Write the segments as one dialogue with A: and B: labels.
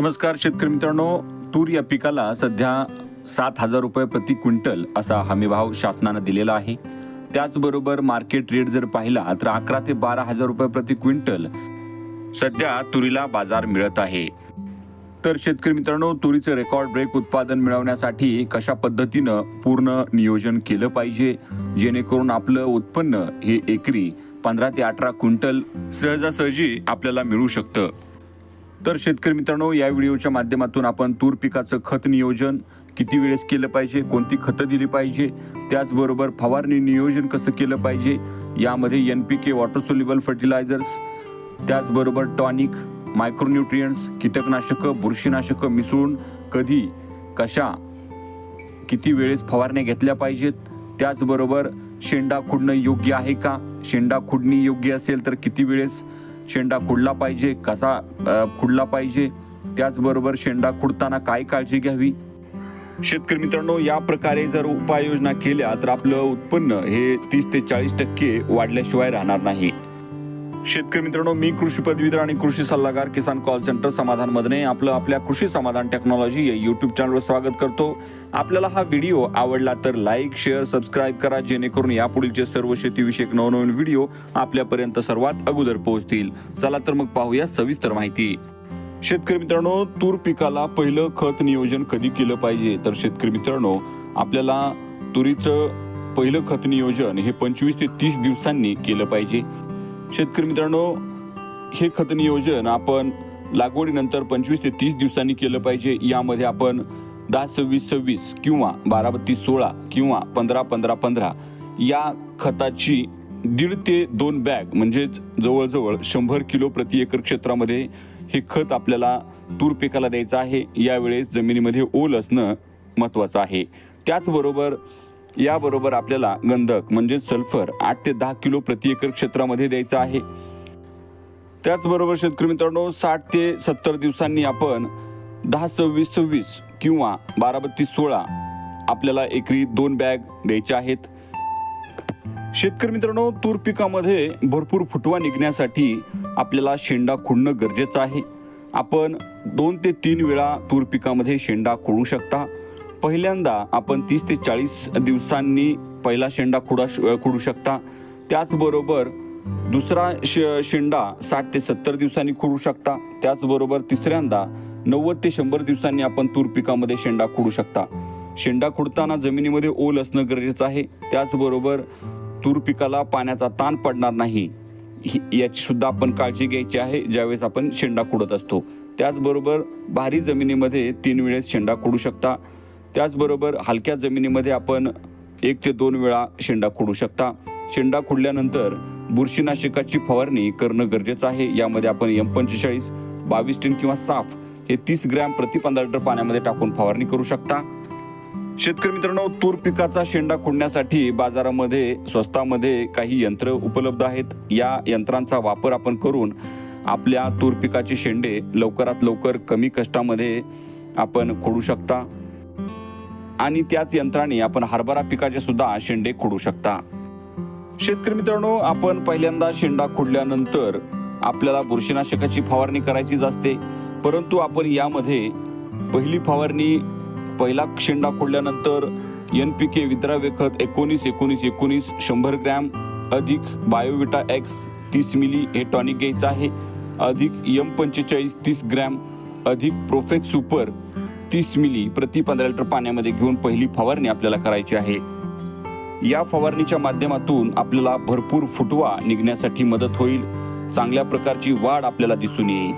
A: नमस्कार शेतकरी मित्रांनो. तूर या पिकाला सध्या सात हजार रुपये प्रति क्विंटल असा हमीभाव शासनानं दिलेला आहे. त्याचबरोबर मार्केट रेट जर पाहिला तर अकरा ते बारा हजार रुपये प्रति क्विंटल सध्या तुरीला बाजार मिळत आहे. तर शेतकरी मित्रांनो तुरीचं रेकॉर्ड ब्रेक उत्पादन मिळवण्यासाठी कशा पद्धतीनं पूर्ण नियोजन केलं पाहिजे? जेणेकरून आपलं उत्पन्न हे एकरी पंधरा ते अठरा क्विंटल सहजासहजी आपल्याला मिळू शकतं. तर शेतकरी मित्रांनो या व्हिडिओच्या माध्यमातून आपण तूर पिकाचं खत नियोजन किती वेळेस केलं पाहिजे कोणती खतं दिली पाहिजे त्याचबरोबर फवारणी नियोजन कसं केलं पाहिजे यामध्ये N P K water soluble fertilizers त्याचबरोबर टॉनिक मायक्रोन्यूट्रियंट्स कीटकनाशकं बुरशीनाशकं मिसळून कधी कशा किती वेळेस फवारण्या घेतल्या पाहिजेत त्याचबरोबर शेंडा खुडणं योग्य आहे का शेंडा खुडणी योग्य असेल तर किती वेळेस शेंडा खुडला पाहिजे कसा खुडला पाहिजे त्याचबरोबर शेंडा खुडताना काय काळजी घ्यावी? शेतकरी मित्रांनो या प्रकारे जर उपाययोजना केल्या तर आपलं उत्पन्न हे तीस ते चाळीस टक्के वाढल्याशिवाय राहणार नाही. शेतकरी मित्रांनो मी कृषी पदवीधर आणि कृषी सल्लागार किसान कॉल सेंटर समाधान मधने आपलं आपल्या कृषी समाधान टेक्नॉलॉजी या युट्यूब चॅनलवर स्वागत करतो. आपल्याला हा व्हिडिओ आवडला तर लाईक शेअर सबस्क्राईब करा जेणेकरून यापुढीलचे सर्व शेतीविषयक नवनवीन व्हिडिओ आपल्यापर्यंत सर्वात अगोदर पोहोचतील. चला तर मग पाहूया सविस्तर माहिती. शेतकरी मित्रांनो तूर पिकाला पहिलं खत नियोजन कधी केलं पाहिजे? तर शेतकरी मित्रांनो आपल्याला तुरीचं पहिलं खत नियोजन हे पंचवीस ते तीस दिवसांनी केलं पाहिजे. शेतकरी मित्रांनो हे खत नियोजन आपण लागवडीनंतर पंचवीस ते तीस दिवसांनी केलं पाहिजे. यामध्ये आपण दहा सव्वीस सव्वीस किंवा बारा बत्तीस सोळा किंवा पंधरा पंधरा पंधरा या खताची दीड ते दोन बॅग म्हणजेच जवळजवळ शंभर किलो प्रति एकर क्षेत्रामध्ये हे खत आपल्याला तूर पिकाला द्यायचं आहे. यावेळेस जमिनीमध्ये ओल असणं महत्त्वाचं आहे. त्याचबरोबर याबरोबर आपल्याला गंधक म्हणजे सल्फर आठ ते दहा किलो प्रति एकर क्षेत्रामध्ये द्यायचं आहे. त्याचबरोबर शेतकरी मित्रांनो साठ ते सत्तर दिवसांनी आपण दहा सव्वीस सव्वीस किंवा बारा बत्तीस सोळा आपल्याला एकरी दोन बॅग द्यायच्या आहेत. शेतकरी मित्रांनो तूर पिकामध्ये भरपूर फुटवा निघण्यासाठी आपल्याला शेंडा खुडणं गरजेचं आहे. आपण दोन ते तीन वेळा तूर पिकामध्ये शेंडा खोडू शकता. पहिल्यांदा आपण तीस ते चाळीस दिवसांनी पहिला शेंडा खुडा खुडू शकता. त्याचबरोबर दुसरा शे शेंडा साठ ते सत्तर दिवसांनी खुडू शकता. त्याचबरोबर तिसऱ्यांदा नव्वद ते शंभर दिवसांनी आपण तूर पिकामध्ये शेंडा खुडू शकता. शेंडा खुडताना जमिनीमध्ये ओल असणं गरजेचं आहे. त्याचबरोबर तूर पिकाला पाण्याचा ताण पडणार नाही. ही- याची सुद्धा आपण काळजी घ्यायची आहे. ज्यावेळेस आपण शेंडा खुडत असतो. त्याचबरोबर भारी जमिनीमध्ये तीन वेळेस शेंडा खुडू शकता. त्याचबरोबर हलक्या जमिनीमध्ये आपण एक ते दोन वेळा शेंडा खुडू शकता. शेंडा खुडल्यानंतर बुरशीनाशकाची फवारणी करणं गरजेचं आहे. यामध्ये आपण एम पंचेचाळीस बावीस टिन किंवा साफ हे तीस ग्रॅम प्रति पंधरा लिटर पाण्यामध्ये टाकून फवारणी करू शकता. शेतकरी मित्रांनो तूर पिकाचा शेंडा खुडण्यासाठी बाजारामध्ये स्वस्तामध्ये काही यंत्र उपलब्ध आहेत. या यंत्रांचा वापर आपण करून आपल्या तूर पिकाचे शेंडे लवकरात लवकर कमी कष्टामध्ये आपण खोडू शकता. आणि त्याच यंत्राने आपण हरभरा पिकाचे सुद्धा शेंडे खोडू शकता. शेतकरी मित्रांनो आपण पहिल्यांदा शेंडा खोडल्यानंतर आपल्याला बुरशीनाशकाची फवारणी करायचीच असते. परंतु आपण यामध्ये पहिली फवारणी पहिला शेंडा खोडल्यानंतर एन पी के विद्राव्य खत एकोणीस एकोणीस एकोणीस शंभर ग्रॅम अधिक बायोविटा एक्स तीस मिली हे टॉनिक घ्यायचं आहे. अधिक एम पंचेचाळीस तीस ग्रॅम अधिक प्रोफेक्ट सुपर तीस मिली प्रति पंधरा लिटर पाण्यामध्ये घेऊन पहिली फवारणी आपल्याला करायची आहे. या फवारणीच्या माध्यमातून आपल्याला भरपूर फुटवा निघण्यासाठी मदत होईल. चांगल्या प्रकारची वाढ आपल्याला दिसून येईल.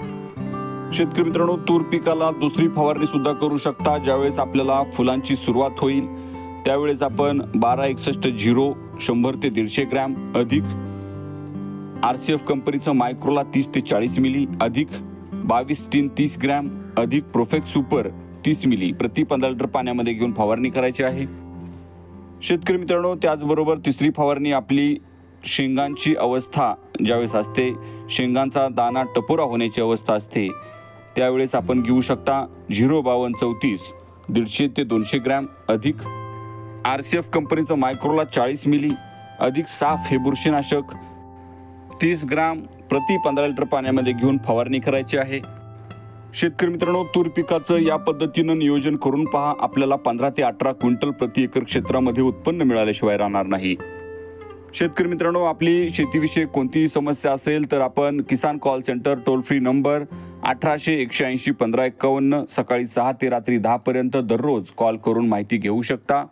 A: शेतकरी मित्रांनो तूर पिकाला दुसरी फवारणी सुद्धा करू शकता ज्यावेळेस आपल्याला फुलांची सुरुवात होईल. त्यावेळेस आपण बारा एकसष्ट झिरो शंभर ते दीडशे ग्रॅम अधिक. आर सी एफ कंपनीचं मायक्रोला तीस ते चाळीस मिली अधिक. बावीस टीन तीस ग्रॅम अधिक प्रोफेक्ट सुपर तीस मिली प्रति पंधरा लिटर पाण्यामध्ये घेऊन फवारणी करायची आहे. शेतकरी मित्रांनो त्याचबरोबर तिसरी फवारणी आपली शेंगांची अवस्था ज्यावेळेस असते शेंगांचा दाना टपोरा होण्याची अवस्था असते त्यावेळेस आपण घेऊ शकता झिरो बावन्न चौतीस दीडशे ते दोनशे ग्रॅम अधिक आर सी एफ कंपनीचं मायक्रोला चाळीस मिली अधिक साफ हे बुरशीनाशक तीस ग्राम प्रति पंधरा लिटर पाण्यामध्ये घेऊन फवारणी करायची आहे. शेतकरी मित्रांनो तूर पिकाचं या पद्धतीनं नियोजन करून पहा. आपल्याला पंधरा ते अठरा क्विंटल प्रति एकर क्षेत्रामध्ये उत्पन्न मिळाल्याशिवाय राहणार नाही. शेतकरी मित्रांनो आपली शेतीविषयी कोणतीही समस्या असेल तर आपण Kisan call centre toll free number अठराशे एकशे ऐंशी पंधरा एक्कावन्न सकाळी सहा ते रात्री दहापर्यंत दररोज कॉल करून माहिती घेऊ शकता.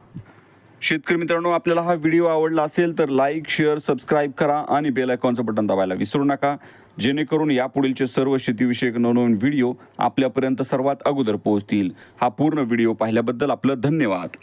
A: शेतकरी मित्रांनो आपल्याला हा व्हिडिओ आवडला असेल तर लाईक शेअर सबस्क्राईब करा आणि बेल आयकॉनचं बटन दाबायला विसरू नका जेणेकरून यापुढीलचे सर्व शेतीविषयक नवनवीन व्हिडिओ आपल्यापर्यंत सर्वात अगोदर पोहोचतील. हा पूर्ण व्हिडिओ पाहिल्याबद्दल आपलं धन्यवाद.